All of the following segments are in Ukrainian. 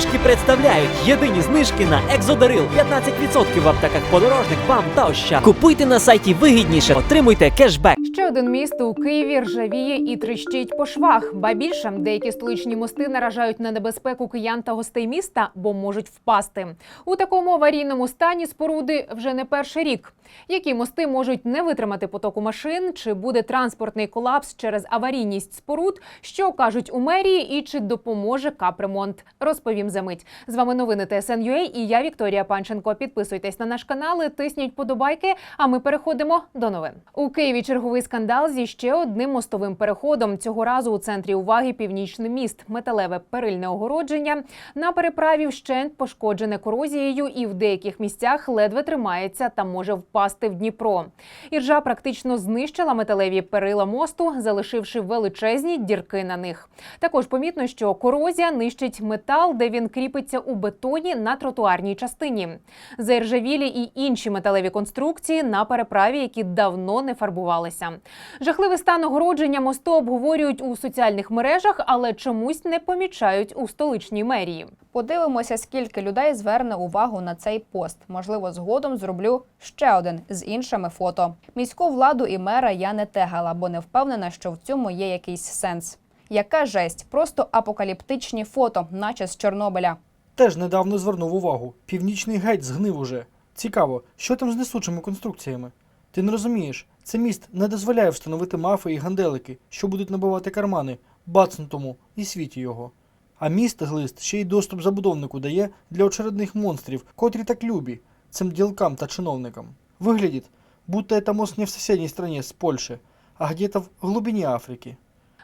знижки представляють єдині знижки на Екзодарил 15% в аптеках подорожник, бам та ощад. Купуйте на сайті вигідніше, отримуйте кешбек. Ще один міст у Києві ржавіє і тріщить по швах. Ба більше деякі столичні мости наражають на небезпеку киян та гостей міста, бо можуть впасти. У такому аварійному стані споруди вже не перший рік. Які мости можуть не витримати потоку машин? Чи буде транспортний колапс через аварійність споруд? Що кажуть у мерії, і чи допоможе капремонт? Розповім за мить. З вами новини ТСН.UA і я Вікторія Панченко. Підписуйтесь на наш канал, тисніть подобайки. А ми переходимо до новин. У Києві черговий скандал зі ще одним мостовим переходом. Цього разу у центрі уваги північний міст, металеве перильне огородження. На переправі вщент пошкоджене корозією і в деяких місцях ледве тримається та може впасти в Дніпро. Іржа практично знищила металеві перила мосту, залишивши величезні дірки на них. Також помітно, що корозія нищить метал, де він кріпиться у бетоні на тротуарній частині. Заіржавілі і інші металеві конструкції на переправі, які давно не фарбувалися. Жахливий стан огородження мосту обговорюють у соціальних мережах, але чомусь не помічають у столичній мерії. Подивимося, скільки людей зверне увагу на цей пост. Можливо, згодом зроблю ще один з іншими фото. Міську владу і мера я не тегала, бо не впевнена, що в цьому є якийсь сенс. Яка жесть? Просто апокаліптичні фото, наче з Чорнобиля. Теж недавно звернув увагу. Північний геть згнив уже. Цікаво, що там з несучими конструкціями? Ти не розумієш, це міст не дозволяє встановити мафи і ганделики, що будуть набивати кармани, бацнутому і світі його. А міст глист ще й доступ забудовнику дає для очередних монстрів, котрі так любі, цим ділкам та чиновникам. Выглядит, будто это мост не в соседней стране с Польши, а где-то в глубине Африки.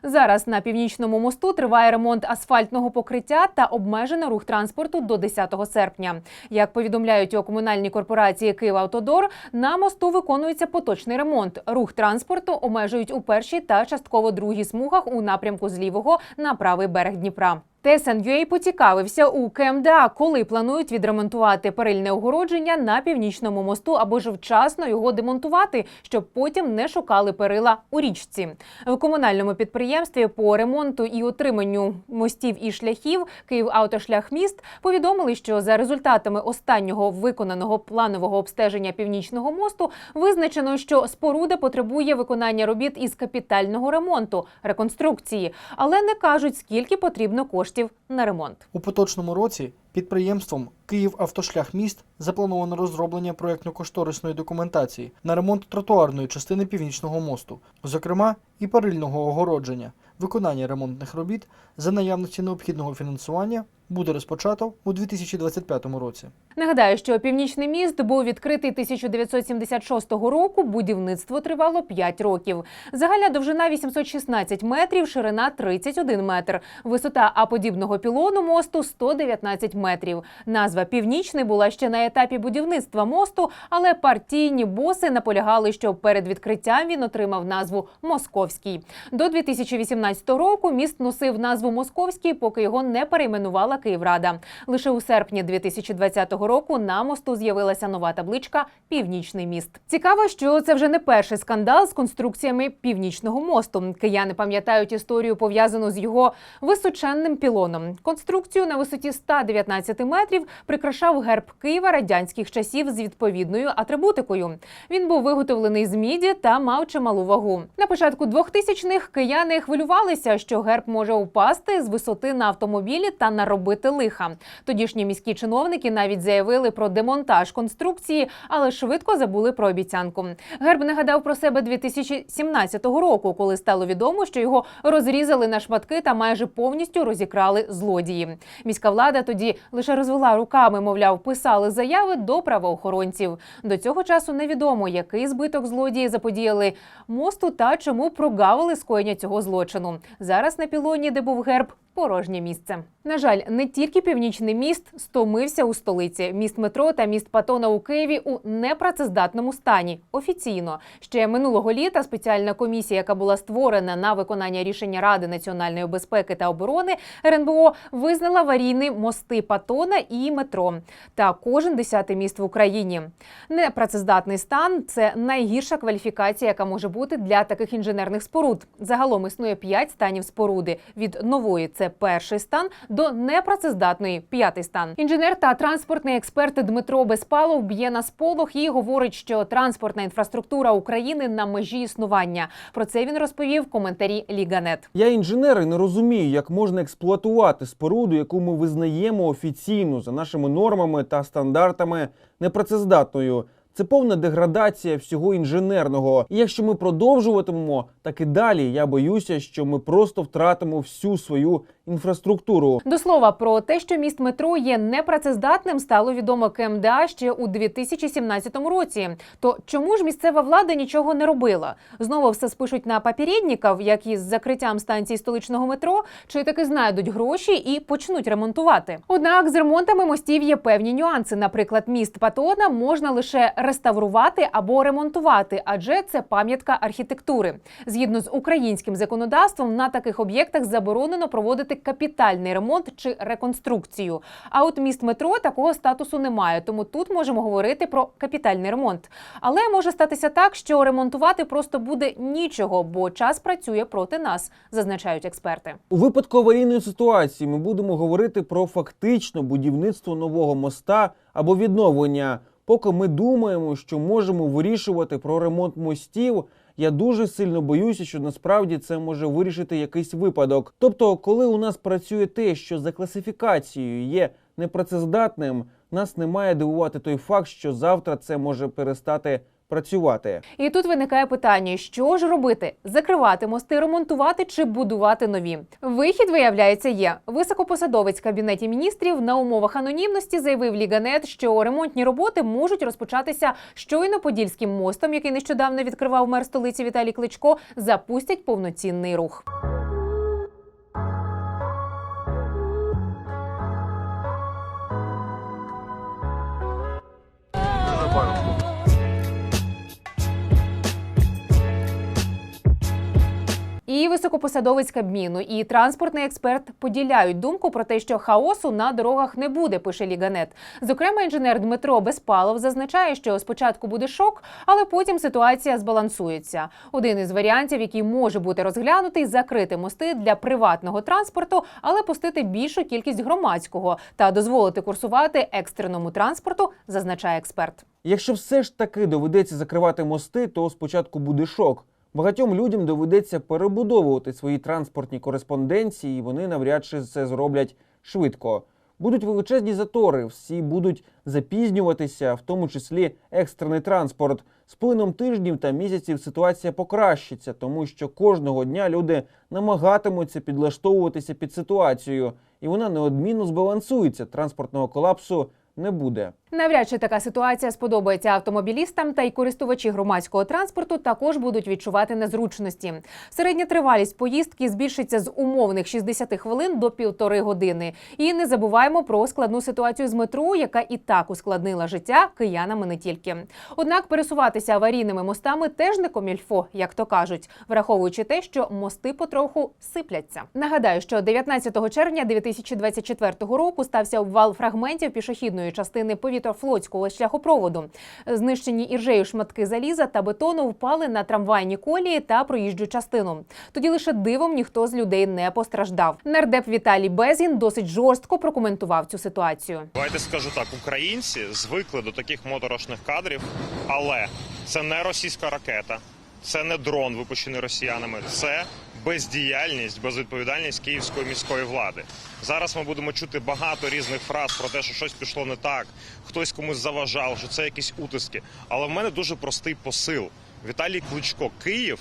Зараз на північному мосту триває ремонт асфальтного покриття та обмежено рух транспорту до 10 серпня. Як повідомляють у комунальній корпорації «Київавтодор», на мосту виконується поточний ремонт. Рух транспорту обмежують у першій та частково другій смугах у напрямку з лівого на правий берег Дніпра. ТСН.UA поцікавився у КМДА, коли планують відремонтувати перильне огородження на північному мосту або ж вчасно його демонтувати, щоб потім не шукали перила у річці. В комунальному підприємстві по ремонту і утриманню мостів і шляхів «Київавтошляхміст» повідомили, що за результатами останнього виконаного планового обстеження північного мосту визначено, що споруда потребує виконання робіт із капітального ремонту реконструкції, але не кажуть, скільки потрібно коштів на ремонт. У поточному році підприємством «Київавтошляхміст» заплановано розроблення проєктно-кошторисної документації на ремонт тротуарної частини північного мосту, зокрема і парильного огородження. Виконання ремонтних робіт за наявності необхідного фінансування буде розпочато у 2025 році. Нагадаю, що північний міст був відкритий 1976 року. Будівництво тривало 5 років. Загальна довжина 816 метрів, ширина 31 метр. Висота аподібного пілону мосту 119 метрів. Назва північний була ще на етапі будівництва мосту, але партійні боси наполягали, що перед відкриттям він отримав назву Московський. До 2018 року міст носив назву Московський, поки його не перейменувала Київрада. Лише у серпні 2020 року на мосту з'явилася нова табличка Північний міст. Цікаво, що це вже не перший скандал з конструкціями північного мосту. Кияни пам'ятають історію пов'язану з його височенним пілоном. Конструкцію на висоті 119 метрів прикрашав герб Києва радянських часів з відповідною атрибутикою. Він був виготовлений з міді та мав чималу вагу. На початку 2000-х кияни хвилювалися, що герб може упасти з висоти на автомобілі та наробити лиха. Тодішні міські чиновники навіть заявили про демонтаж конструкції, але швидко забули про обіцянку. Герб нагадав про себе 2017 року, коли стало відомо, що його розрізали на шматки та майже повністю розікрали злодії. Міська влада тоді лише розвела руками, мовляв, писали заяви до правоохоронців. До цього часу невідомо, який збиток злодії заподіяли мосту та чому прогавили скоєння цього злочину. Зараз на пілоні, де був герб, порожнє місце. На жаль, не тільки північний міст стомився у столиці. Міст метро та міст Патона у Києві у непрацездатному стані. Офіційно ще минулого літа спеціальна комісія, яка була створена на виконання рішення Ради національної безпеки та оборони РНБО, визнала аварійні мости Патона і метро та кожен десятий міст в Україні. Непрацездатний стан це найгірша кваліфікація, яка може бути для таких інженерних споруд. Загалом існує п'ять станів споруди від нової це це перший стан, до непрацездатної п'ятий стан. Інженер та транспортний експерт Дмитро Безпалов б'є на сполох і говорить, що транспортна інфраструктура України на межі існування. Про це він розповів в коментарі Ліганет. Я інженер і не розумію, як можна експлуатувати споруду, яку ми визнаємо офіційно за нашими нормами та стандартами непрацездатною. Це повна деградація всього інженерного. І якщо ми продовжуватимемо так і далі, я боюся, що ми просто втратимо всю свою інфраструктуру. До слова про те, що міст метро є непрацездатним, стало відомо КМДА ще у 2017 році. То чому ж місцева влада нічого не робила? Знову все спишуть на попередників, як із закриттям станції столичного метро, чи таки знайдуть гроші і почнуть ремонтувати. Однак з ремонтами мостів є певні нюанси. Наприклад, міст Патона можна лише реставрувати або ремонтувати, адже це пам'ятка архітектури. Згідно з українським законодавством, на таких об'єктах заборонено проводити капітальний ремонт чи реконструкцію. А от міст метро такого статусу немає, тому тут можемо говорити про капітальний ремонт. Але може статися так, що ремонтувати просто буде нічого, бо час працює проти нас, зазначають експерти. У випадку аварійної ситуації ми будемо говорити про фактично будівництво нового моста або відновлення. Поки ми думаємо, що можемо вирішувати про ремонт мостів. Я дуже сильно боюся, що насправді це може вирішити якийсь випадок. Тобто, коли у нас працює те, що за класифікацією є непрацездатним, нас не має дивувати той факт, що завтра це може перестати працювати. І тут виникає питання: що ж робити: закривати мости, ремонтувати чи будувати нові? Вихід виявляється є. Високопосадовець в кабінеті міністрів на умовах анонімності заявив Ліганет, що ремонтні роботи можуть розпочатися щойно подільським мостом, який нещодавно відкривав мер столиці Віталій Кличко, запустять повноцінний рух. І високопосадовець Кабміну, і транспортний експерт поділяють думку про те, що хаосу на дорогах не буде. Пише Ліганет. Зокрема, інженер Дмитро Безпалов зазначає, що спочатку буде шок, але потім ситуація збалансується. Один із варіантів, який може бути розглянутий, закрити мости для приватного транспорту, але пустити більшу кількість громадського та дозволити курсувати екстреному транспорту, зазначає експерт. Якщо все ж таки доведеться закривати мости, то спочатку буде шок. Багатьом людям доведеться перебудовувати свої транспортні кореспонденції, і вони навряд чи це зроблять швидко. Будуть величезні затори, всі будуть запізнюватися, в тому числі екстрений транспорт. З плином тижнів та місяців ситуація покращиться, тому що кожного дня люди намагатимуться підлаштовуватися під ситуацію, і вона неодмінно збалансується. Транспортного колапсу не буде. Навряд чи така ситуація сподобається автомобілістам, та й користувачі громадського транспорту також будуть відчувати незручності. Середня тривалість поїздки збільшиться з умовних 60 хвилин до півтори години. І не забуваємо про складну ситуацію з метро, яка і так ускладнила життя киянами не тільки. Однак пересуватися аварійними мостами теж не комільфо, як то кажуть, враховуючи те, що мости потроху сипляться. Нагадаю, що 19 червня 2024 року стався обвал фрагментів пішохідної частини повітряфлотського шляхопроводу. Знищені іржею шматки заліза та бетону впали на трамвайні колії та проїжджу частину. Тоді лише дивом ніхто з людей не постраждав. Нардеп Віталій Безгін досить жорстко прокоментував цю ситуацію. Давайте скажу так: українці звикли до таких моторошних кадрів, але це не російська ракета, це не дрон, випущений росіянами, це бездіяльність, безвідповідальність київської міської влади. Зараз ми будемо чути багато різних фраз про те, що щось пішло не так, хтось комусь заважав, що це якісь утиски. Але в мене дуже простий посил. Віталій Кличко, Київ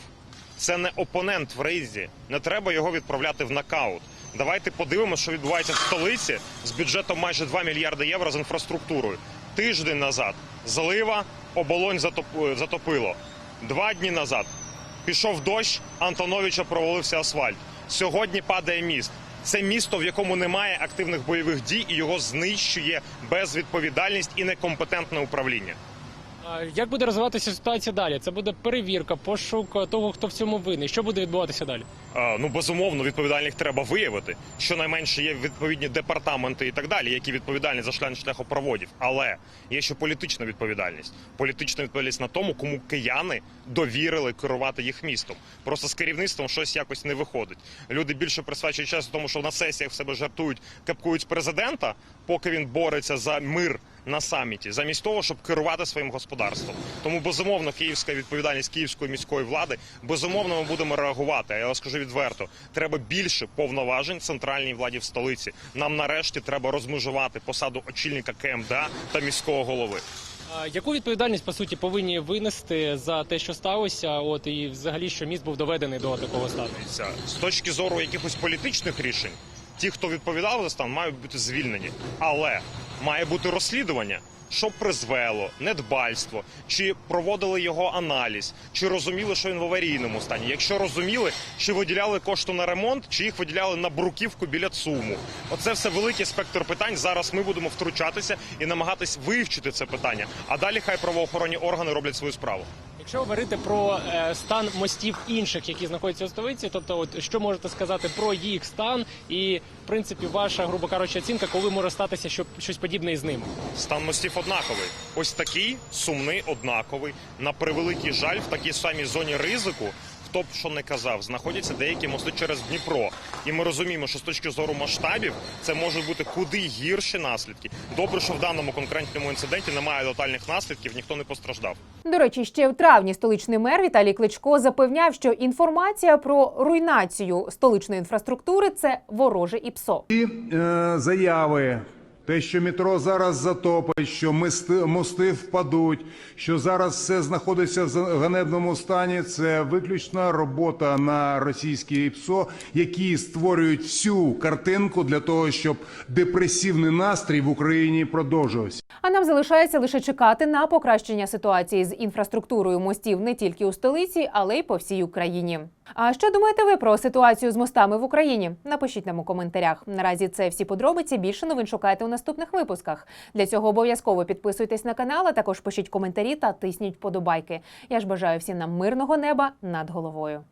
це не опонент в рейзі. Не треба його відправляти в нокаут. Давайте подивимося, що відбувається в столиці з бюджетом майже 2 мільярди євро з інфраструктурою. Тиждень назад злива, оболонь затоп- затопило. Два дні назад пішов дощ, Антоновича провалився асфальт. Сьогодні падає міст. Це місто, в якому немає активних бойових дій, і його знищує безвідповідальність і некомпетентне управління. А Як буде розвиватися ситуація далі? Це буде перевірка, пошук того, хто в цьому винний. Що буде відбуватися далі? Е, Ну безумовно, відповідальних треба виявити. Щонайменше є відповідні департаменти і так далі, які відповідальні за шлях шляхопроводів. Але є ще політична відповідальність. Політична відповідальність на тому, кому кияни довірили керувати їх містом. Просто з керівництвом щось якось не виходить. Люди більше присвячують часу тому, що на сесіях в себе жартують, капкують президента, поки він бореться за мир на саміті, замість того, щоб керувати своїм господарством. Тому безумовно київська відповідальність київської міської влади. Безумовно, ми будемо реагувати. А я скажу відверто: треба більше повноважень центральній владі в столиці. Нам нарешті треба розмежувати посаду очільника КМДА та міського голови. Яку відповідальність по суті повинні винести за те, що сталося? От і взагалі, що міст був доведений до такого стану? З точки зору якихось політичних рішень, ті, хто відповідав за стан, мають бути звільнені. Але має бути розслідування. Що призвело недбальство, чи проводили його аналіз, чи розуміли, що він в аварійному стані? Якщо розуміли, чи виділяли кошти на ремонт, чи їх виділяли на бруківку біля ЦУМу? Оце все великий спектр питань. Зараз ми будемо втручатися і намагатись вивчити це питання. А далі хай правоохоронні органи роблять свою справу. Якщо говорити про е, стан мостів інших, які знаходяться у столиці, тобто, от що можете сказати про їх стан, і в принципі ваша, грубо кажучи, оцінка, коли може статися що, щось подібне із ними? Стан мостів однаковий. Ось такий сумний, однаковий. На превеликий жаль, в такій самій зоні ризику. Хто б що не казав, знаходяться деякі мости через Дніпро, і ми розуміємо, що з точки зору масштабів це можуть бути куди гірші наслідки. Добре, що в даному конкретному інциденті немає тотальних наслідків, ніхто не постраждав. До речі, ще в травні столичний мер Віталій Кличко запевняв, що інформація про руйнацію столичної інфраструктури це вороже і псо. І е, заяви, те, що метро зараз затопить, що мости, впадуть, що зараз все знаходиться в ганебному стані. Це виключна робота на російське ПСО, які створюють всю картинку для того, щоб депресивний настрій в Україні продовжувався. А нам залишається лише чекати на покращення ситуації з інфраструктурою мостів не тільки у столиці, але й по всій Україні. А що думаєте ви про ситуацію з мостами в Україні? Напишіть нам у коментарях. Наразі це всі подробиці. Більше новин шукайте у наступних випусках. Для цього обов'язково підписуйтесь на канал, а також пишіть коментарі та тисніть подобайки. Я ж бажаю всім нам мирного неба над головою.